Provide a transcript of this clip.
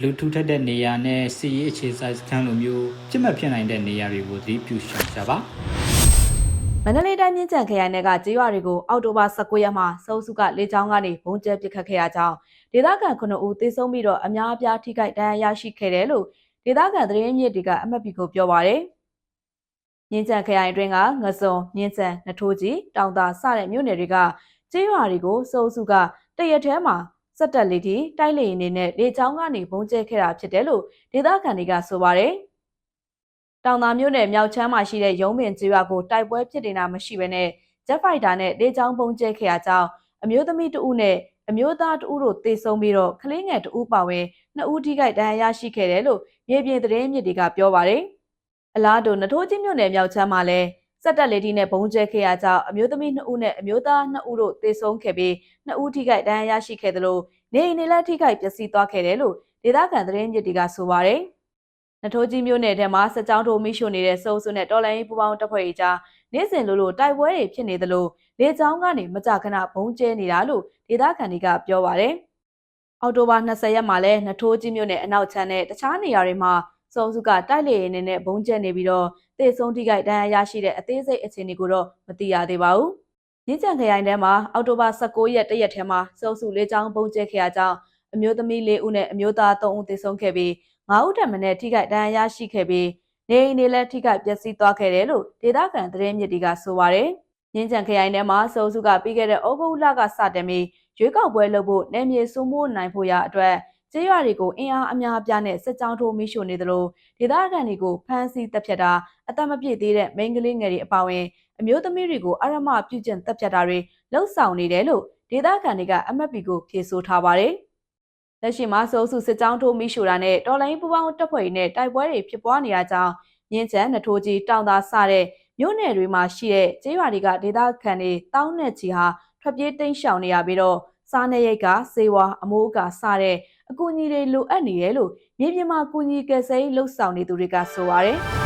လူထူထပ်တဲ့နေရာနဲ့စီရေးအခြေဆိုင်စခန်းလိုမျိုးပြစ်မှတ်ဖြစ်နိုင်တဲ့နေရာတွေကိုသတိပြုရှောင်ကြပါမန္တလေးတိုင်းမြင်းကြံခရိုင်နယ်ကကြေးရွာတွေကိုအောက်တိုဘာ19ရက်မှာစုံစုကလေကြောင်းကနေဘုံကျဲပစ်ခတ်ခဲ့ရကြောင်းဒေသခံ9ဦးသေဆုံးပြီးတော့အများအပြားထိခိုက်ဒဏ်ရာရရှိခဲ့တယ်လို့ဒေသခံသတင်းမြစ်တွေကအမှတ်ပြုကိုပြောပါရယ်မြင်းကြံခရိုင်အတွင်းကငစုံမြင်းကြံနထိုးကြီးတောင်သာစတဲ့မြို့နယ်တွေကကြေးရွာတွေကိုစုံစုကတရက်ထဲမှာ စက်တက်လေးတီတိုက်လေရင်တွေနဲ့လေကြောင်းကနေဘုံကျဲခဲ့တာဖြစ်တယ်လို့ဒေသခံတွေကဆိုပါရယ်တောင်သာမြို့နယ်မြောက်ချမ်းမှာရှိတဲ့ရုံးပင်ကျေးရွာကိုတိုက်ပွဲဖြစ်နေတာမရှိဘဲနဲ့ဂျက်ဖိုက်တာနဲ့လေကြောင်းပုံကျဲခဲ့ရကြောင်းအမျိုးသမီးတဦးနဲ့အမျိုးသားတဦးတို့တေဆုံးပြီးတော့ကလေးငယ်တဦးပါဝင်နှစ်ဦးထိခိုက်ဒဏ်ရာရရှိခဲ့တယ်လို့မြေပြင်သတင်းမြစ်တွေကပြောပါတယ်။အလားတူနထိုးချင်းမြို့နယ်မြောက်ချမ်းမှာလည်း စက်တက်လေတီနဲ့ဘုံကျဲခဲ့ရကြောင်းအမျိုးသမီးနှစ်ဦးနဲ့အမျိုးသားနှစ်ဦးတို့တေဆုံးခဲ့ပြီးနှစ်ဦးထိခိုက်ဒဏ်ရာရရှိခဲ့တယ်လို့နေအိမ်တွေလည်းထိခိုက်ပျက်စီးသွားခဲ့တယ်လို့ဒေသခံသတင်းမြစ်တွေကဆိုပါတယ်။နထိုးကြီးမျိုးနယ်ထဲမှာစက်ကြောင်းထိုးမိရှို့နေတဲ့စုံစုနဲ့တော်လိုင်းပူပေါင်းတပ်ဖွဲ့တွေကြားနေ့စဉ်လိုလိုတိုက်ပွဲတွေဖြစ်နေသလိုလေကြောင်းကနေမကြာခဏဘုံကျဲနေတာလို့ဒေသခံတွေကပြောပါတယ်။အော်တိုဘာ20ရက်မှာလဲနထိုးကြီးမျိုးနယ်အနောက်ချမ်းနဲ့တခြားနေရာတွေမှာစုံစုကတိုက်လေရင်နဲ့ဘုံကျဲနေပြီးတော့ တေဆုံးထိခိုက်ဒဏ်ရာရရှိတဲ့အသေးစိတ်အခြေအနေကိုတော့မသိရသေးပါဘူး။ညချန်ခရိုင်ထဲမှာအော်တိုဘာ19ရက်တရက်ထဲမှာစုံစုလေးချောင်းဘုံကျဲခဲ့ရကြောင်းအမျိုးသမီး၄ဦးနဲ့အမျိုးသား3ဦးသေဆုံးခဲ့ပြီးငါးဦးထပ်မံနဲ့ထိခိုက်ဒဏ်ရာရရှိခဲ့ပြီးနေအိမ်တွေလည်းထိခိုက်ပျက်စီးသွားခဲ့တယ်လို့ဒေသခံသတင်းမြစ်တွေကဆိုပါတယ်။ရင်းချံခရိုင်ထဲမှာစုံစုကပြီးခဲ့တဲ့ဩဂုတ်လကစတင်ပြီးရွေးကောက်ပွဲလုပ်ဖို့နယ်မြေစိုးမိုးနိုင်ဖို့ရအတွက် ကျေးရွာတွေကိုအင်အားအများအပြားနဲ့စစ်ကြောင်းထိုးမိရှို့နေသလိုဒေသခံတွေကိုဖမ်းဆီးတပ်ဖြတ်တာအသက်မပြည့်သေးတဲ့မိန်းကလေးငယ်တွေအပါအဝင်အမျိုးသမီးတွေကိုအရမပြုကျင့်တပ်ဖြတ်တာတွေလှုပ်ဆောင်နေတယ်လို့ဒေသခံတွေကအမတ်ပီကိုဖြေဆိုထားပါတယ်။လက်ရှိမှာစိုးစုစစ်ကြောင်းထိုးမိရှို့တာနဲ့တော်လိုင်းပူပေါင်းတပ်ဖွဲ့တွေနဲ့တိုက်ပွဲတွေဖြစ်ပွားနေရကြောင်းမြင်းချံနထိုးကြီးတောင်သာစတဲ့မြို့နယ်တွေမှာရှိတဲ့ကျေးရွာတွေကဒေသခံတွေတောင်းနဲ့ချီဟာထွက်ပြေးတိမ်းရှောင်နေရပြီးတော့ စားနေရိတ်ကစေဝါအမိုးအကာစတဲ့အကူအညီတွေလိုအပ်နေတယ်လို့မြေပြင်မှာကူညီကယ်ဆယ်ရေးလှုပ်ဆောင်နေသူတွေကဆိုပါတယ်။